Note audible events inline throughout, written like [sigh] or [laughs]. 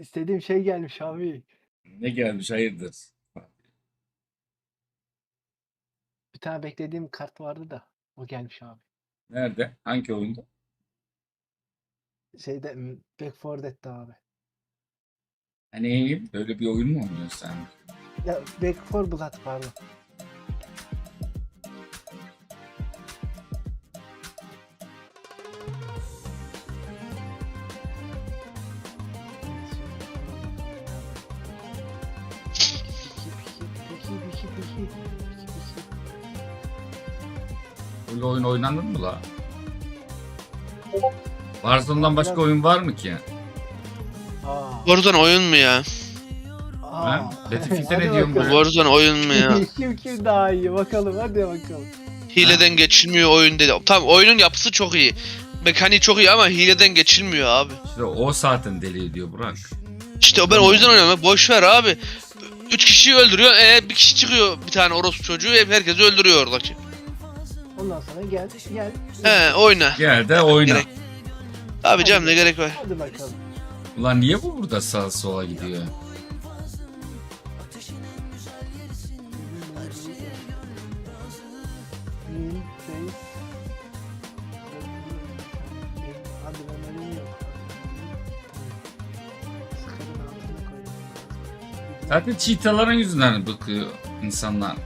İstediğim şey gelmiş abi. Ne gelmiş hayırdır? Bir tane beklediğim kart vardı da o gelmiş abi. Nerede? Hangi oyunda? Şeyde m, Back 4 Dead'de abi. Hani böyle bir oyun mu oynuyorsun sen? Ya Back 4 Blood pardon. Böyle oyun oynanır mı la? Warzone'dan başka oyun var mı ki? Aa, Warzone oyun mu ya? Ha? Battlefield'e Hadi ne diyorsun bakalım. be? Warzone oyun mu ya? [laughs] kim kim daha iyi bakalım hadi bakalım. Hileden geçilmiyor oyun dedi. Tamam oyunun yapısı çok iyi. Mekaniği çok iyi ama hileden geçilmiyor abi. İşte o zaten deli ediyor Burak. İşte ben o yüzden oynuyorum. Boş ver abi. Üç kişiyi öldürüyor. E bir kişi çıkıyor bir tane orospu çocuğu. Hep herkesi öldürüyor oradaki. Ondan sonra gel gel. He oyna. Gel de oyna. Gerek- Abi canım ne gerek var. Hadi bakalım. Ulan niye bu burada sağa sola gidiyor? Zaten çiğtaların yüzünden bıkıyor insanlar.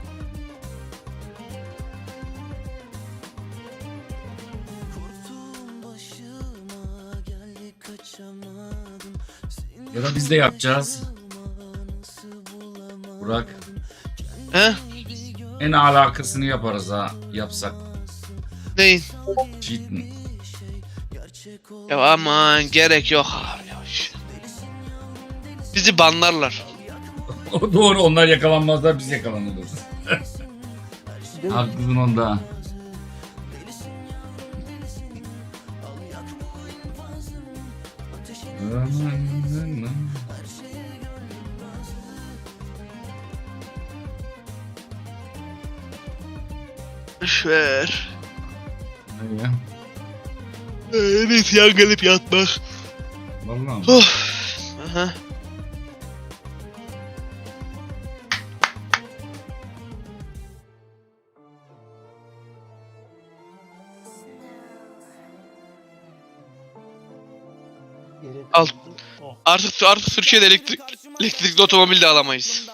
Ya da biz de yapacağız. Burak He? en alakasını yaparız ha yapsak. Neyin? Cheat mi? Ya aman gerek yok abi. Bizi banlarlar. [laughs] Doğru onlar yakalanmazlar biz yakalanırız. Haklısın onda. Boş ver. Ne ya? İyisi yan gelip yatmak. Vallahi. Oh. Aha. Artık artık Türkiye'de elektrik elektrikli otomobil de alamayız.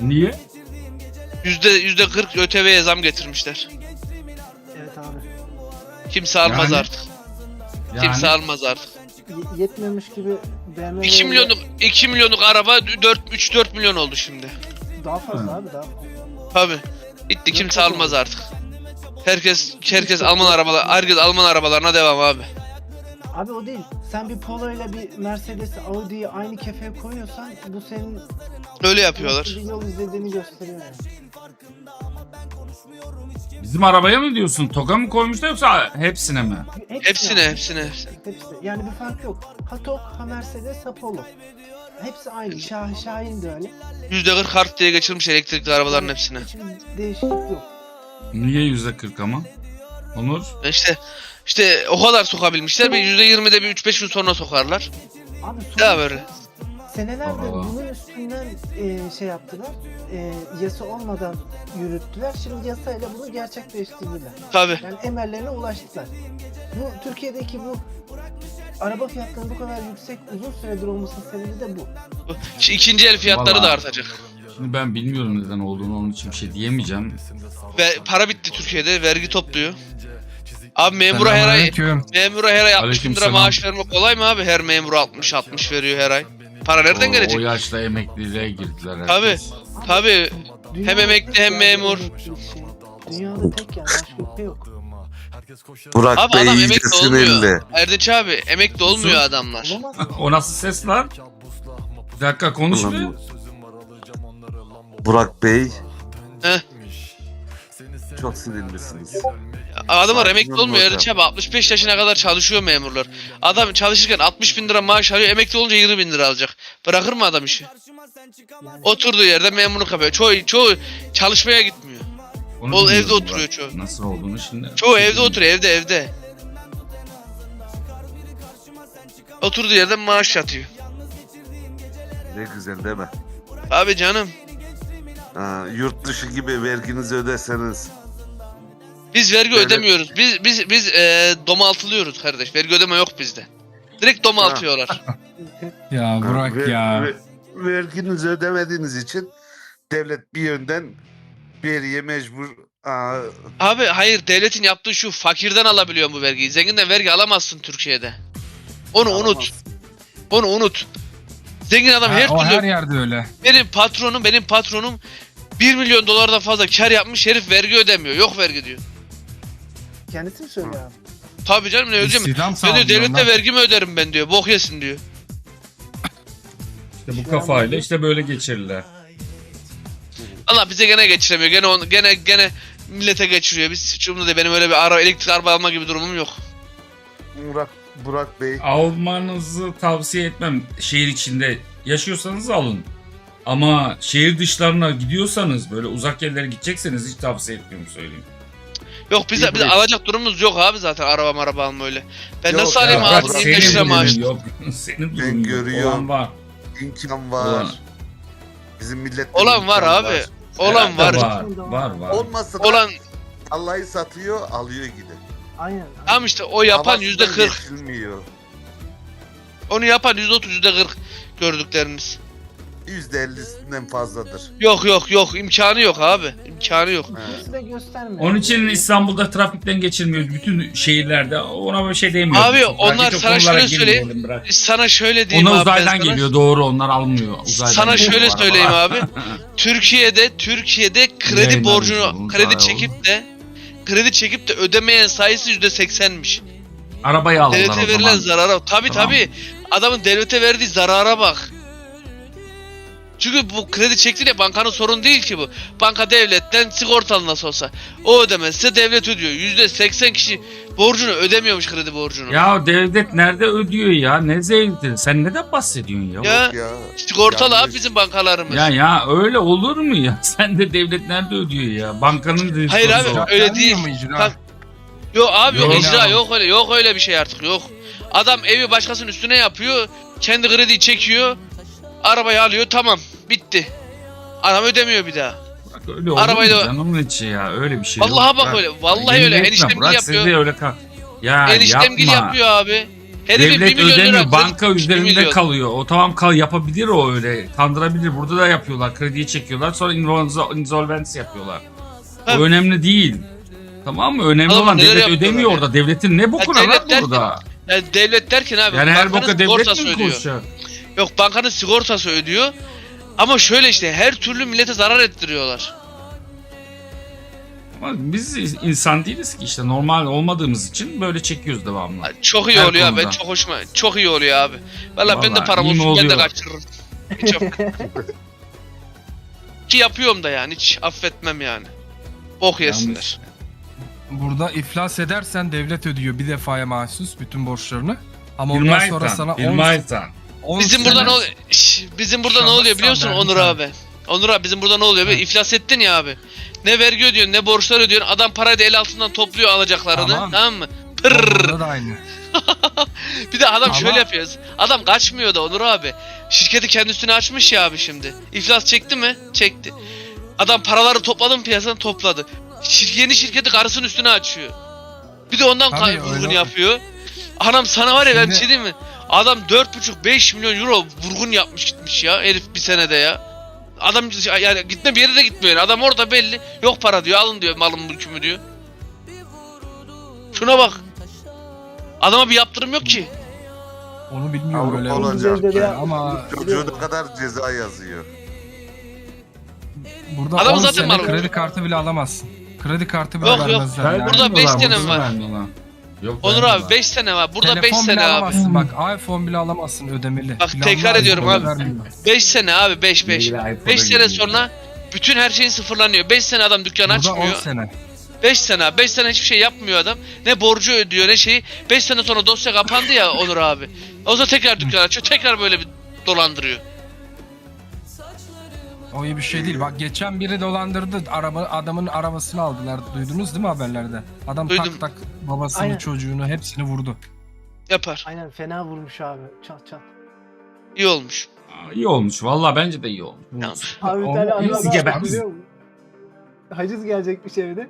Niye? Yüzde yüzde 40 ÖTV'ye zam getirmişler. Evet abi. Kimse almaz Yani- artık. Yani Kimse almaz artık. Y- yetmemiş gibi BMW 2 milyonluk 2 milyonluk araba 4 3 4 milyon oldu şimdi. daha fazla Hı. abi daha. Tabi. Bitti kimse almaz artık. Herkes herkes Alman arabalar herkes Alman arabalarına devam abi. Abi o değil. Sen bir Polo ile bir Mercedes, Audi'yi aynı kefeye koyuyorsan bu senin Öyle yapıyorlar. yol izlediğini gösteriyor yani. bizim arabaya mı diyorsun? Toga mı koymuşlar yoksa hepsine mi? Hepsi Hepsine yani. hepsine hepsine. Hepsi. Yani bir fark yok. Ha Tok, ha Mercedes, ha Polo. Hepsi aynı. Şah, Şahin de öyle. Yüzde 40 kart diye geçirmiş elektrikli arabaların hepsine. Hiçbir değişiklik yok. Niye yüzde kırk ama? Onur? İşte işte o kadar sokabilmişler. Bir yüzde 20'de bir 3-5 yıl sonra sokarlar. Abi Ya son böyle. senelerdir Allah. bunun üstünden e, şey yaptılar. E, yasa olmadan yürüttüler. Şimdi yasayla bunu gerçekleştirdiler. Tabi. Yani emellerine ulaştılar. Bu Türkiye'deki bu araba fiyatlarının bu kadar yüksek uzun süredir olmasının sebebi de bu. İkinci el fiyatları da Vallahi. artacak. Şimdi ben bilmiyorum neden olduğunu onun için bir şey diyemeyeceğim. Ve para bitti Türkiye'de. Vergi topluyor. Abi memura her ay Selamünaleyküm. memura her ay 60 bin lira Aleykümselam. maaş vermek kolay mı abi? Her memura 60 60 veriyor her ay. Para nereden O- gelecek? O yaşta emekliliğe girdiler Tabi. herkes. Tabi. Dünyada emekli hem memur. şey. Dünyada tek yani başka ülke yok. Burak Abi Bey adam iyice emekli olmuyor. sinirli. Erdeç abi emekli olmuyor adamlar. Olamaz. o nasıl ses lan? Bir dakika konuş bir. Burak Bey. Heh. Çok sinirlisiniz. Adamlar Sakin emekli olmuyor hocam. Erdeç abi 65 yaşına kadar çalışıyor memurlar. Adam çalışırken 60 bin lira maaş alıyor emekli olunca 20 bin lira alacak. Bırakır mı adam işi? Oturduğu yerde memurluk yapıyor. Çoğu, çoğu çalışmaya gitmiyor. Onu Ol evde oturuyor çoğu. Nasıl olduğunu şimdi. Çoğu evde oturuyor evde evde. Oturduğu yerden maaş yatıyor. Ne güzel değil mi? Abi canım. Ha, yurt dışı gibi verginizi ödeseniz. Biz vergi Devlet- ödemiyoruz. Biz biz biz e, domaltılıyoruz kardeş. Vergi ödeme yok bizde. Direkt domaltıyorlar. [laughs] Ya Burak Ver- ya. ver- verginizi ödemediğiniz için devlet bir yönden veriye mecbur. Aa, Abi hayır devletin yaptığı şu fakirden alabiliyor bu vergiyi. Zenginden vergi alamazsın Türkiye'de. Onu unut. Onu unut. Zengin adam Ha, her o türlü her yerde öyle. benim patronum benim patronum 1 milyon dolardan fazla kar yapmış herif vergi ödemiyor. Yok vergi diyor. Kendisi mi söylüyor abi? Tabii canım ne ödeyeceğim. İstihdam Ben sağlıyor diyor devlette onlar. vergi mi öderim ben diyor. Bok yesin diyor. İşte bu kafayla işte böyle geçirirler. Allah bize gene geçiremiyor. Gene onu, gene gene millete geçiriyor. Biz hiç umurumda değil. Benim öyle bir ara elektrik araba alma gibi durumum yok. Burak, Burak Bey. Almanızı tavsiye etmem. Şehir içinde yaşıyorsanız alın. Ama şehir dışlarına gidiyorsanız böyle uzak yerlere gidecekseniz hiç tavsiye etmiyorum söyleyeyim. Yok bize, bize İbret. alacak durumumuz yok abi zaten araba maraba alma öyle. Ben Yok nasıl ya, alayım bırak, abi? bırak. 25 lira durumun maaş. yok. [laughs] Senin Ben durumun yok. görüyorum. Olan var. imkan var. Olan. Bizim millet Olan var abi. Olan Herhalde var. Var var. var. Olmasa da Olan Allah'ı satıyor, alıyor gider. Aynen. tam işte o yapan yüzde 40. geçilmiyor. Onu yapan yüzde 30 yüzde 40 gördüklerimiz. Yüzde ellisinden fazladır. Yok yok yok imkanı yok abi. İmkanı yok. Kimse de göstermiyor. Onun için İstanbul'da trafikten geçilmiyor. Bütün şehirlerde ona bir şey demiyorum. Abi, onlar sana konulara şöyle söyleyeyim. girmeyelim, bırak. Sana şöyle diyeyim Ona abi. ben uzaydan sana. geliyor doğru onlar almıyor. Uzaydan Sana geliyor şöyle bu söyleyeyim [laughs] abi. Türkiye'de Türkiye'de kredi Yayınlar borcunu yapıyor, kredi çekip de kredi çekip de ödemeyen sayısı yüzde seksenmiş. Arabayı aldılar Devlete o verilen zaman. zarara. Tabi Tamam. tabi. Adamın devlete verdiği zarara bak. Çünkü bu kredi çektiğinde bankanın sorun değil ki bu. Banka devletten sigortalı nasıl olsa. O ödemezse devlet ödüyor. Yüzde seksen kişi borcunu ödemiyormuş kredi borcunu. Ya devlet nerede ödüyor ya? Ne zevkli. Sen neden bahsediyorsun ya? Ya, Yok ya. sigortalı yanlış. abi bizim bankalarımız. Ya ya öyle olur mu ya? [laughs] Sen de devlet nerede ödüyor ya? Bankanın Hayır abi, o. öyle değil. Bak- Yok abi yok, Yok. icra yok öyle yok öyle bir şey artık yok. Adam evi başkasının üstüne yapıyor. Kendi krediyi çekiyor. Arabayı alıyor tamam bitti. Adam ödemiyor bir daha. Bak öyle olur Arabayı da- canımın içi ya? Öyle bir şey yok. Vallahi bak Bırak. öyle. Vallahi öyle. Eniştemgil bırak yapıyor. siz de öyle kal. Ya Eniştemgil yapma. yapıyor abi. Herifin bir Devlet milyon lira ödemiyor. Banka bir üzerinde milyon. kalıyor. O tamam kal yapabilir o öyle. Kandırabilir. Burada da yapıyorlar. Krediyi çekiyorlar. Sonra insolvency insolvency yapıyorlar. Ha. O önemli değil. Tamam mı? Önemli Oğlum olan neler devlet yapıyorlar ödemiyor ya? orada. Devletin ne bokuna devlet lan derken- burada? Yani devlet derken abi Yani her boka devlet mi ödüyor. konuşacak? Yok bankanın sigortası ödüyor. Ama şöyle işte her türlü millete zarar ettiriyorlar. Ama biz insan değiliz ki işte normal olmadığımız için böyle çekiyoruz devamlı. Çok iyi Her oluyor abi. Ben konuda. çok hoşuma. Çok iyi oluyor abi. Valla ben de Vallahi param iyi mi olsun ben de oluyor? kaçırırım. Hiç yok. [laughs] Ki yapıyorum da yani hiç affetmem yani. Bok yesinler. Burada iflas edersen devlet ödüyor bir defaya mahsus bütün borçlarını. Ama ondan sonra sana 10, 20 aydan. 10 Bizim sene- burada ne oluyor? Şş, bizim burada ne Şahıs oluyor biliyor musun Onur abi? Onur abi bizim burada ne oluyor? Hı. İflas ettin ya abi. Ne vergi ödüyorsun ne borçlar ödüyorsun. Adam parayı da el altından topluyor alacaklarını. Tamam, Tamam. mı? Pırrrr. da aynı. [laughs] Bir de adam Ama- şöyle yapıyor. Adam kaçmıyor da Onur abi. Şirketi kendi üstüne açmış ya abi şimdi. İflas çekti mi? Çekti. Adam paraları topladı mı piyasadan topladı. Şir yeni şirketi karısının üstüne açıyor. Bir de ondan Tabii, öyle yapıyor. Anam sana var ya ben bir Şimdi- şey diyeyim mi? Adam 4,5-5 milyon euro vurgun yapmış gitmiş ya herif bir senede ya. Adam yani gitme bir yere de gitmiyor. yani. Adam orada belli. Yok para diyor. Alın diyor malım mülkümü diyor. Şuna bak. Adama bir yaptırım yok ki. Onu bilmiyorum Avrupa öyle. olacak. Ama Çocuğu ne kadar ceza yazıyor. burada Adam 10 zaten sene var. kredi kartı bile alamazsın. Kredi kartı bile Yok, yok. vermezler. yani. Burada beş sene var. Yok, Onur abi 5 sene var. Burada 5 Telefon sene bile abi. alamazsın bak iPhone bile alamazsın ödemeli. Bak, Planlı tekrar ediyorum abi. vermiyor. 5 sene abi 5 5. Yeni iPhone'a 5 sene sonra bütün her şeyin sıfırlanıyor. 5 sene adam dükkan Burada 10 açmıyor. sene. 5 sene abi 5 sene hiçbir şey yapmıyor adam. Ne borcu ödüyor ne şeyi. 5 sene sonra dosya kapandı ya Onur abi. O zaman tekrar dükkan açıyor. Tekrar böyle bir dolandırıyor. O iyi bir şey değil. Bak geçen biri dolandırdı. Araba adamın arabasını aldılar. Duydunuz değil mi haberlerde? Adam Duydum. tak tak babasını, Aynen. çocuğunu hepsini vurdu. Yapar. Aynen fena vurmuş abi. Çat çat. İyi olmuş. Aa, İyi olmuş. Valla bence de iyi olmuş. Tamam. Abi bir tane biz biliyor musun? Haciz gelecekmiş evine.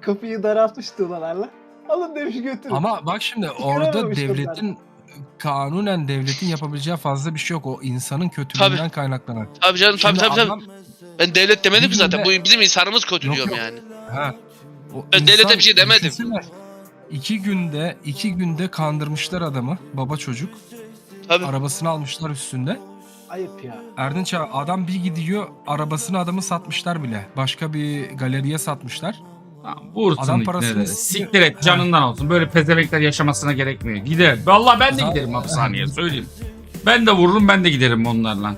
Kapıyı daraltmış tuğlalarla. Alın demiş götürün. Ama bak şimdi orada Çıkaramamış devletin kanunen devletin yapabileceği fazla bir şey yok. O insanın kötülüğünden kaynaklanan. Tabii canım tabii Şimdi tabii tabii. adam- Ben devlet demedim ki zaten. Bu bizim insanımız kötü Yok, diyorum yok. yani. Ha. O Ben devlete bir şey demedim. düşünsene, İki günde iki günde kandırmışlar adamı baba çocuk Tabii. arabasını almışlar üstünde. Ayıp ya. Erdinç abi adam bir gidiyor arabasını adamı satmışlar bile. Başka bir galeriye satmışlar. Tamam, Vursun Adam parasını- Siktir et canından olsun. Böyle pezemekler yaşamasına gerekmiyor. Gider. Vallahi ben de giderim hapishaneye söyleyeyim. Ben de vururum ben de giderim onlarla.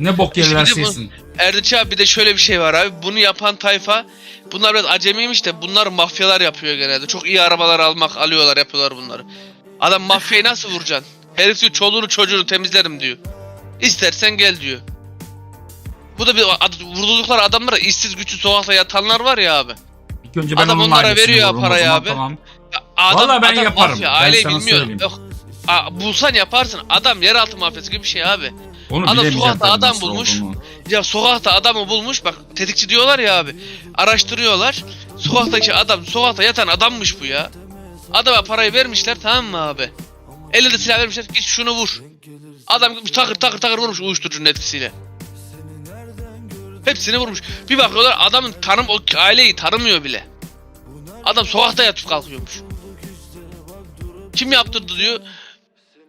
Ne bok de yerlerse bu- yesin. Erdinç abi bir de şöyle bir şey var abi. Bunu yapan tayfa bunlar biraz acemiymiş de bunlar mafyalar yapıyor genelde. Çok iyi arabalar almak alıyorlar yapıyorlar bunları. Adam mafyayı nasıl vuracaksın? Herif diyor çoluğunu çocuğunu temizlerim diyor. İstersen gel diyor. Bu da bir ad- vurdurdukları adamlara işsiz güçsüz sokakta yatanlar var ya abi. İlk önce ben Adam onun onlara veriyor vururum parayı abi. Tamam. Ya Adam, Vallahi ben adam yaparım. Mafya, Ben aileyi sana bilmiyorum. söyleyeyim. Yok. Aa, bulsan yaparsın. Adam yeraltı mafyası gibi bir şey abi. Onu Adam bilemeyeceğim sokakta tabii adam nasıl bulmuş. olduğunu. Ya sokakta adamı bulmuş bak tetikçi diyorlar ya abi. Araştırıyorlar. Sokaktaki adam sokakta yatan adammış bu ya. Adama parayı vermişler tamam mı abi? Elinde silah vermişler git şunu vur. Adam takır takır takır vurmuş uyuşturucunun etkisiyle. Hepsini vurmuş. Bir bakıyorlar adamın tanım o aileyi tanımıyor bile. Adam sokakta yatıp kalkıyormuş. Kim yaptırdı diyor.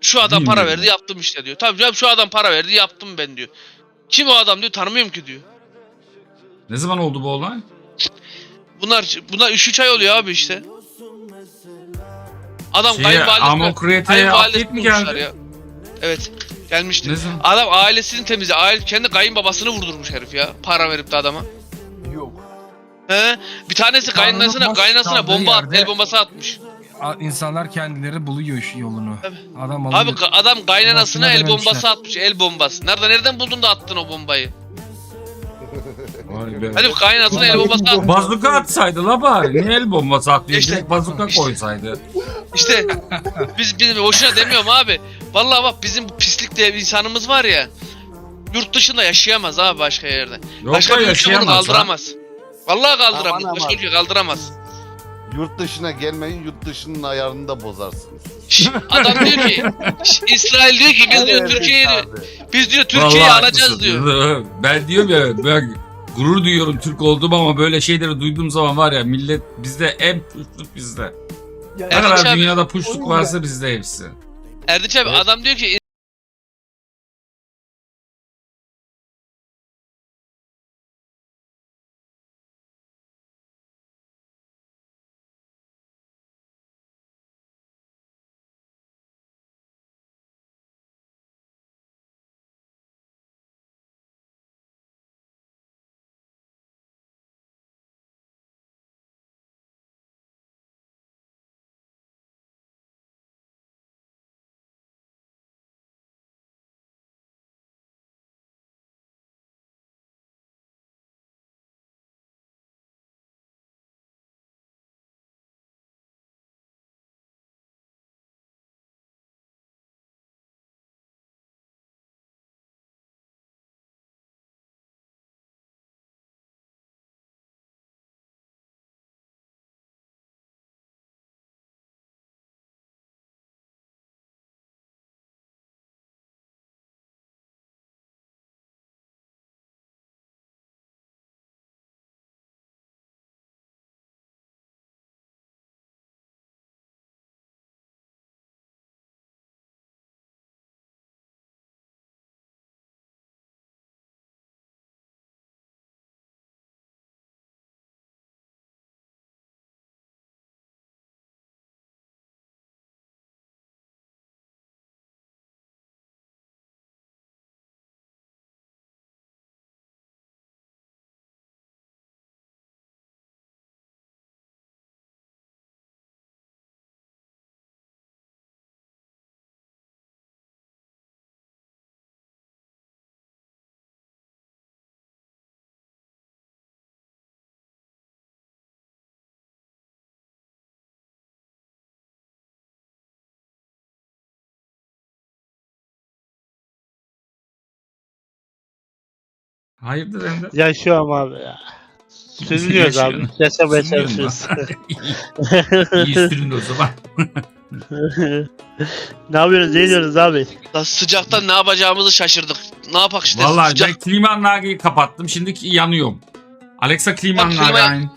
Şu adam para verdi yaptım işte diyor. Tabii canım şu adam para verdi yaptım ben diyor. Kim o adam diyor tanımıyorum ki diyor. Ne zaman oldu bu olay? Bunlar bunlar 3-3 ay oluyor abi işte. Adam Şeye, kayınvalidesine Amokret'e kayınvalidesini update mi bulmuşlar geldi? ya. Evet gelmişti. Ne zaman? Adam ailesini temizle. Aile, kendi kayınbabasını vurdurmuş herif ya. Para verip de adama. Yok. He? Bir tanesi Kanunun kaynanasına, boş kaynanasına kaldığı bomba at, yerde- el bombası atmış. A- İnsanlar kendileri buluyor iş yolunu. Adam alıyor. Abi ka- adam kaynanasına el bombası atmış, el bombası. Nereden nereden buldun da attın o bombayı? Vay be. Herif kaynanasına el bombası atmış. Bazuka atsaydı la bari. Niye el bombası atlıyor? İşte- Direkt bazuka işte- koysaydı. İşte [laughs] biz biz boşuna demiyorum abi. Vallahi bak bizim bu pislik diye bir insanımız var ya. Yurt dışında yaşayamaz abi başka yerde. Yok başka da bir ülke bunu yaşayamaz lan. kaldıramaz. Vallahi kaldıramaz. Aman Başka aman. ülke kaldıramaz. Yurt dışına gelmeyin, yurt dışının ayarını da bozarsınız. Şş, Adam diyor ki [laughs] şş, İsrail diyor ki biz diyor Evet, Türkiye'yi diyor, abi. biz diyor Türkiye'yi Vallahi alacağız haklısın. diyor. Ben diyorum ya ben gurur duyuyorum Türk olduğum ama böyle şeyleri duyduğum zaman var ya millet bizde en puşluk bizde. Ne Erdinç kadar abi, dünyada puşluk varsa bizde hepsi. Erdinç abi Evet. adam diyor ki Hayırdır Ender? Yaşıyorum abi ya. Sürünüyoruz abi. Yaşamaya çalışıyoruz. [laughs] İyi sürün o zaman. [laughs] ne yapıyoruz? Ne ediyoruz abi? Lan sıcaktan ne yapacağımızı şaşırdık. Ne yapak işte Vallahi sıcak. ben klimanlagayı kapattım. Şimdi yanıyorum. Alexa Bak, klimayı- klimanlagayı.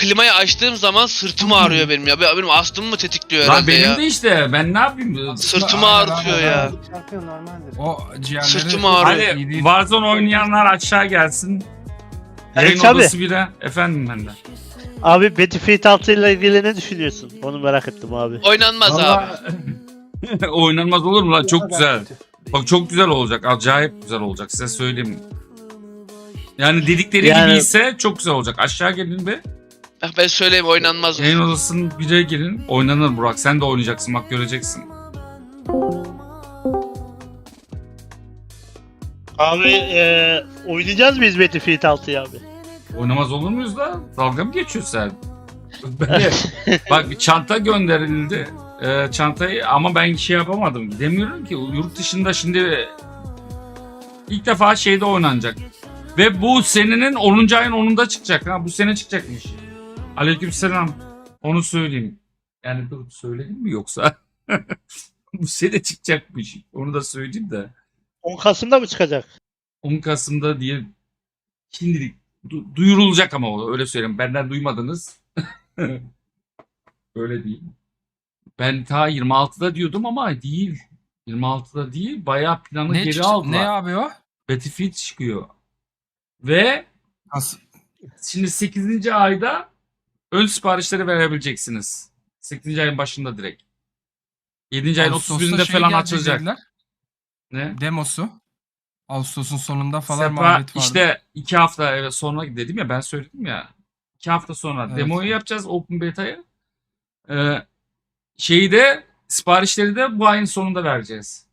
Klimayı açtığım zaman sırtım ağrıyor benim ya. Benim astımı mı tetikliyor Lan herhalde benim ya. de işte ben ne yapayım? Sırtımı ağrıtıyor ya. aynen. Çarpıyor normaldir. O ciğerleri... Sırtım ağrıyor. İyi Hadi değil. Warzone oynayanlar aşağı gelsin. Yayın Evet abi. odası bire. Efendim ben de. Abi Battlefield 6 ile ilgili ne düşünüyorsun? Onu merak ettim abi. Oynanmaz abi. Vallahi- [laughs] Oynanmaz olur mu lan? Çok güzel. Bak çok güzel olacak. Acayip güzel olacak. Size söyleyeyim. Yani dedikleri Yani- gibi ise çok güzel olacak. Aşağı gelin be. Bak ben söyleyeyim oynanmaz. Yayın odasının bire girin. Oynanır Burak. Sen de oynayacaksın bak göreceksin. Abi eee oynayacağız mıyız Battlefield 6'yı abi? Oynamaz olur muyuz da? Dalga mı geçiyorsun sen? Böyle, [laughs] bak bir çanta gönderildi. Ee, çantayı ama ben şey yapamadım. Demiyorum ki yurt dışında şimdi ilk defa şeyde oynanacak. Ve bu senenin 10. ayın 10'unda çıkacak ha. Bu sene çıkacakmış. Aleykümselam. Onu söyleyeyim. Yani dur söyleyeyim mi yoksa? [laughs] bu sene çıkacakmış. Onu da söyleyeyim de. 10 Kasım'da mı çıkacak? 10 Kasım'da diye şimdilik du- duyurulacak ama o öyle söyleyeyim. Benden duymadınız. [laughs] öyle değil. Ben ta 26'da diyordum ama değil. 26'da değil. Bayağı planı Ne, geri çık- aldılar. ne abi o? Battlefield çıkıyor. Ve Nasıl? şimdi 8. ayda ön siparişleri verebileceksiniz. 8. ayın başında direkt. 7. ayın Ağustos'ta 31'inde şey falan açılacak. dediler, Ne? Demosu. Ağustos'un sonunda falan Sepa muhabbet vardı. işte iki hafta evet, sonra dedim ya ben söyledim ya. iki hafta sonra Evet. demoyu yapacağız Open Beta'yı. Ee, şeyi de siparişleri de bu ayın sonunda vereceğiz.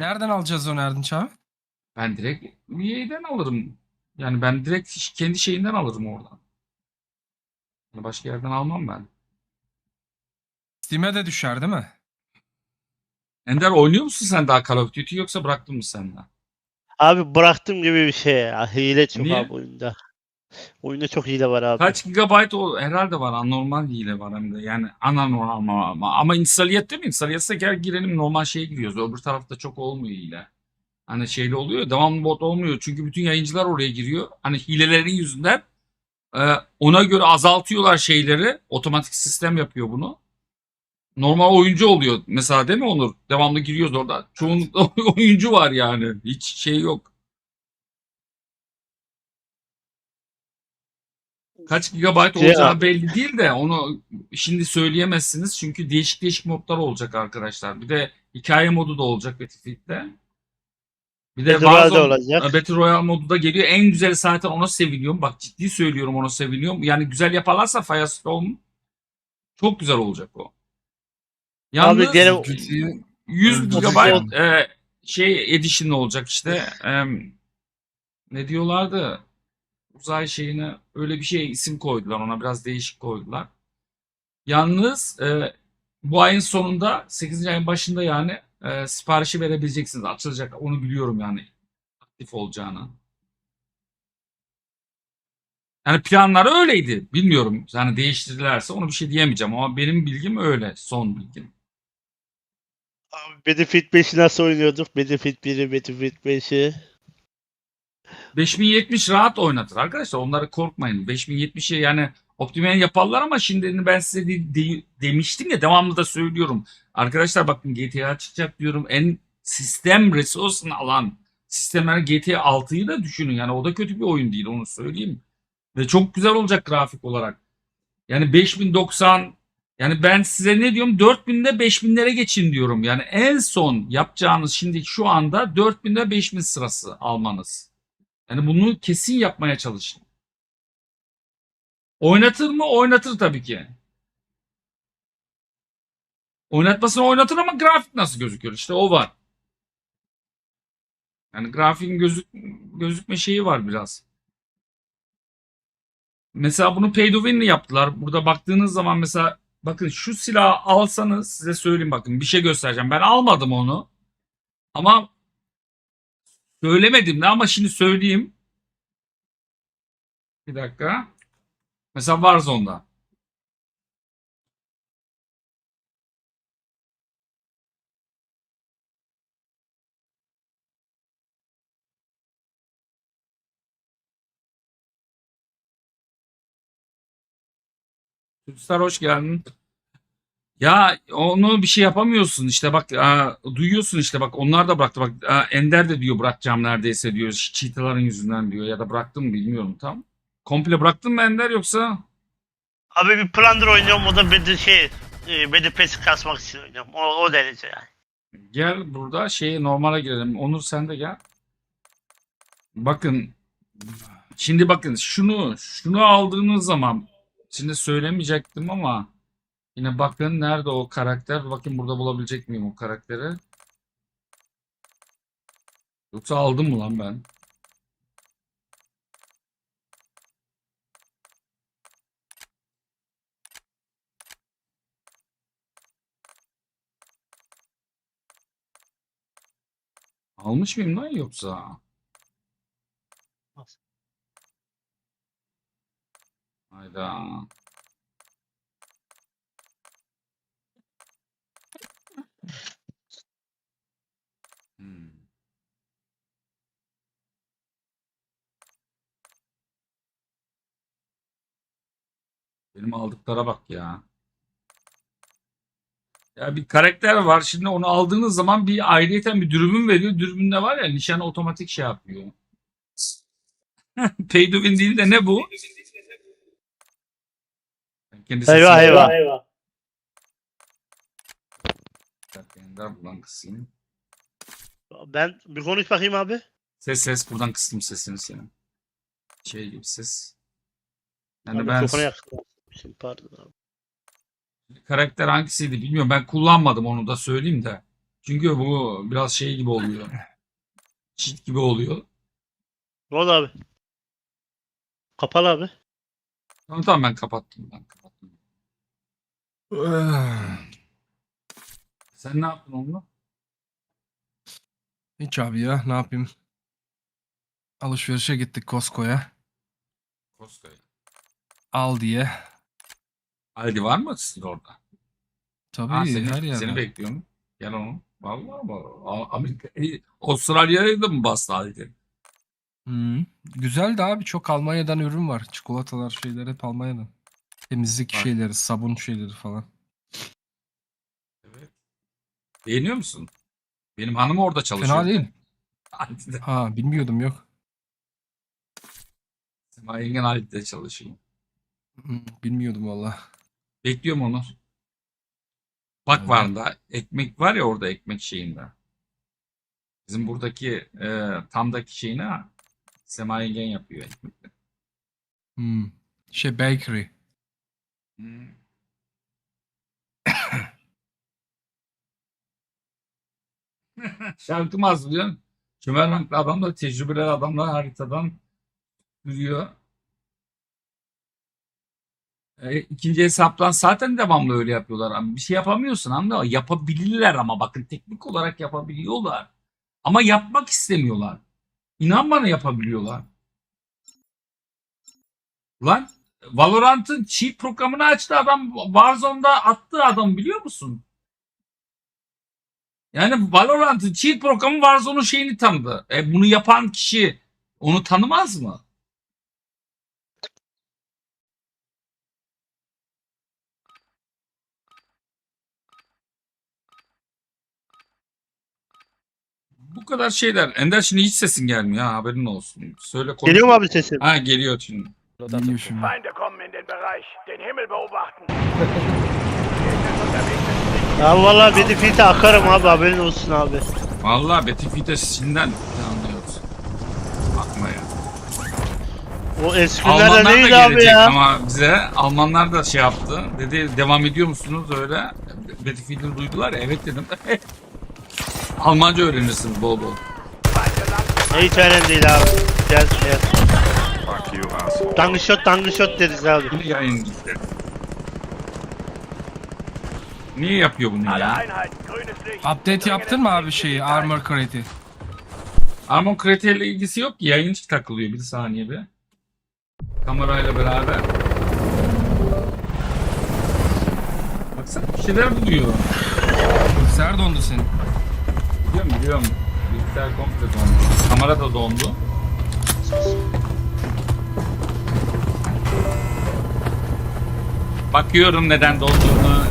Nereden alacağız onu Erdinç abi? Ben direkt EA'den alırım. Yani ben direkt kendi şeyinden alırım oradan. Yani Başka yerden almam ben. Steam'e de düşer değil mi? Ender oynuyor musun sen daha Call of Duty yoksa bıraktın mı sen de? Abi bıraktım gibi bir şey ya. Hile çok Niye? abi oyunda. Oyunda çok hile var abi. Kaç gigabayt o herhalde var anormal hile var hem de yani anormal ama ama installiyet değil mi? Installiyetse gel girelim normal şeye giriyoruz. Öbür tarafta çok olmuyor hile. Hani şeyle oluyor devamlı bot olmuyor çünkü bütün yayıncılar oraya giriyor. Hani hilelerin yüzünden ona göre azaltıyorlar şeyleri. Otomatik sistem yapıyor bunu. Normal oyuncu oluyor mesela değil mi Onur? Devamlı giriyoruz orada. Çoğunlukla [laughs] oyuncu var yani. Hiç şey yok. Kaç gigabayt Şey olacağı belli değil de onu şimdi söyleyemezsiniz çünkü değişik değişik modlar olacak arkadaşlar. Bir de hikaye modu da olacak Battlefield'de. Bir de Battle Royale'de Warzone- olacak. Battle Royale modu da geliyor. En güzeli zaten ona seviniyorum. Bak ciddi söylüyorum ona seviniyorum. Yani güzel yaparlarsa Firestorm çok güzel olacak o. Yalnız Abi gene- Kötüyü 100 Öldürecek GB e, şey edition olacak işte. Em, ne diyorlardı? Uzay şeyine öyle bir şey isim koydular ona biraz değişik koydular. Yalnız e, bu ayın sonunda 8. ayın başında yani e, siparişi verebileceksiniz. Açılacak onu biliyorum yani aktif olacağını. Yani planları öyleydi. Bilmiyorum. Yani değiştirdilerse onu bir şey diyemeyeceğim ama benim bilgim öyle. Son bilgim. Abi Battlefield 5'i nasıl oynuyorduk? Battlefield 1'i, Battlefield 5'i. 5070 rahat oynatır arkadaşlar. Onları korkmayın. 5070'i yani optimum yaparlar ama şimdi ben size de- de- demiştim ya devamlı da söylüyorum. Arkadaşlar bakın GTA çıkacak diyorum. En sistem resource'unu alan sistemler GTA 6'yı da düşünün. Yani o da kötü bir oyun değil onu söyleyeyim. Ve çok güzel olacak grafik olarak. Yani 5090 yani ben size ne diyorum 4000'de 5000'lere geçin diyorum. Yani en son yapacağınız şimdi şu anda 4000'de 5000 sırası almanız. Yani bunu kesin yapmaya çalışın. Oynatır mı? Oynatır tabii ki. Oynatmasını oynatır ama grafik nasıl gözüküyor? İşte o var. Yani grafiğin gözük gözükme şeyi var biraz. Mesela bunu pay to yaptılar. Burada baktığınız zaman mesela bakın şu silahı alsanız size söyleyeyim bakın bir şey göstereceğim. Ben almadım onu. Ama Söylemedim de ama şimdi söyleyeyim. Bir dakika. Mesela Warzone'da. Türkstar hoş geldin. Ya onu bir şey yapamıyorsun işte bak aa, duyuyorsun işte bak onlar da bıraktı bak aa, Ender de diyor bırakacağım neredeyse diyor cheetah'ların yüzünden diyor ya da bıraktım bilmiyorum tam. Komple bıraktın mı Ender yoksa? Abi bir Plunder oynuyorum o da bedi şey e, bedi pesi kasmak için oynuyorum. O, o derece yani. Gel burada şeye normale girelim. Onur sen de gel. Bakın şimdi bakın şunu şunu aldığınız zaman şimdi söylemeyecektim ama yine bakın nerede o karakter bakın burada bulabilecek miyim o karakteri yoksa aldım mı lan ben almış mıyım lan yoksa hayda Hmm. Benim aldıklara bak ya. Ya bir karakter var. Şimdi onu aldığınız zaman bir ayrıyeten bir dürbün veriyor. Dürbünde var ya nişan otomatik şey yapıyor. [laughs] Pay to win değil de ne bu? Ben kendi sesimi- Eyvah eyvah. eyvah. Bir dakika, Ender buradan kısayım. Ben bir konuş bakayım abi. Ses ses buradan kıstım sesini senin. Şey gibi ses. Yani Abi ben mikrofona yaklaştırmışım, Pardon abi. Karakter hangisiydi bilmiyorum. Ben kullanmadım onu da söyleyeyim de. Çünkü bu biraz şey gibi oluyor. Cheat gibi oluyor. Ne oldu abi? Kapalı abi. Tamam tamam ben kapattım. Ben kapattım. Sen ne yaptın onunla? Hiç abi ya ne yapayım? Alışverişe gittik Costco'ya. Koskoya. Al diye. Aldi var mı sizin orada? Tabii Ha, seni, her yerde. seni bekliyorum. Gel onu. Vallahi mı? A- Amerika, e, Avustralya'ya da mı bastı Aldi? Hı. Güzel de abi çok Almanya'dan ürün var. Çikolatalar şeyler hep Almanya'dan. Temizlik Var. şeyleri, sabun şeyleri falan. Evet. Beğeniyor musun? Benim hanım orada çalışıyor. Fena değil. [laughs] Aldi'de. Ha bilmiyordum yok. Sema Yengen Aldi'de çalışıyor. Hı, Bilmiyordum valla. Bekliyorum onu. Bak var da ekmek var ya orada ekmek şeyinde. Bizim buradaki e, tamdaki şeyini Sema Yengen yapıyor ekmekleri. Hmm. Şey bakery. Hmm. Şarkımı hazırlıyor. Cömertlikli adamlar, tecrübeli adamlar haritadan yürüyor. E, ikinci hesaptan zaten devamlı öyle yapıyorlar. Ama bir şey yapamıyorsun anladın mı? Yapabilirler ama bakın teknik olarak yapabiliyorlar. Ama yapmak istemiyorlar. İnan bana yapabiliyorlar. Lan Valorant'ın cheat programını açtı adam Warzone'da attı adam biliyor musun? Yani Valorant'ın cheat programı Warzone'un şeyini tanıdı. E bunu yapan kişi onu tanımaz mı? Bu kadar şeyler. Ender şimdi hiç sesin gelmiyor ha haberin olsun. Söyle konuş. Geliyor mu abi sesim? Ha geliyor şimdi. Geliyor şimdi. Feinde kommen in den Bereich. Den Himmel beobachten. [laughs] Ya vallahi Battlefield'e akarım abi haberin olsun abi. Vallahi Battlefield'e sesinden anlıyoruz. Bakma ya. O Almanlar da neydi abi gelecek ya? ama bize Almanlar da şey yaptı. Dedi devam ediyor musunuz öyle? Battlefield'i duydular ya evet dedim. [laughs] Almanca öğrenirsiniz bol bol. Hiç önemli değil abi. Gel gel. Tangı shot tangı shot deriz abi. Yine yayın gitti. Niye yapıyor bunu ya? Update yaptın mı abi şeyi Armor Crate'i? Armon kriterle ilgisi yok ki. Yayın takılıyor bir saniye bir. Kamerayla beraber. Baksana bir şeyler buluyor. Bilgisayar dondu senin. Biliyorum. Bilgisayar komple dondu. Kamera da dondu. Bakıyorum neden donduğunu.